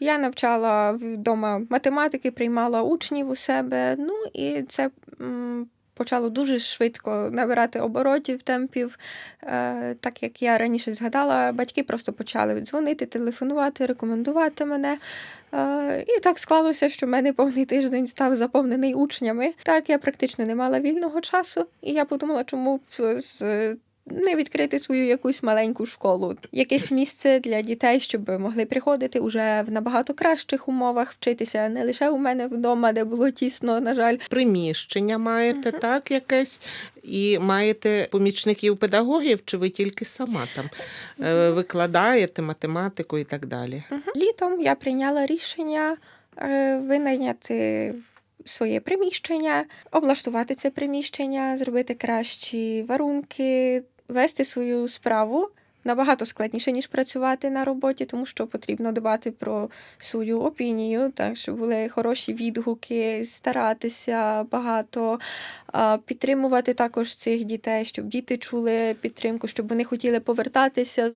Я навчала вдома математики, приймала учнів у себе. Ну і це почало дуже швидко набирати оборотів, темпів. Е, так як я раніше згадала, батьки просто почали дзвонити, телефонувати, рекомендувати мене. Е, і так склалося, що в мене повний тиждень став заповнений учнями. Так, я практично не мала вільного часу, і я подумала, чому з не відкрити свою якусь маленьку школу, якесь місце для дітей, щоб могли приходити уже в набагато кращих умовах вчитися, не лише у мене вдома, де було тісно, на жаль. Приміщення маєте, так, якесь, і маєте помічників педагогів, чи ви тільки сама там е, викладаєте математику і так далі? Літом я прийняла рішення е, винайняти своє приміщення, облаштувати це приміщення, зробити кращі варунки, вести свою справу. Набагато складніше, ніж працювати на роботі, тому що потрібно дбати про свою опінію, так щоб були хороші відгуки, старатися багато, підтримувати також цих дітей, щоб діти чули підтримку, щоб вони хотіли повертатися.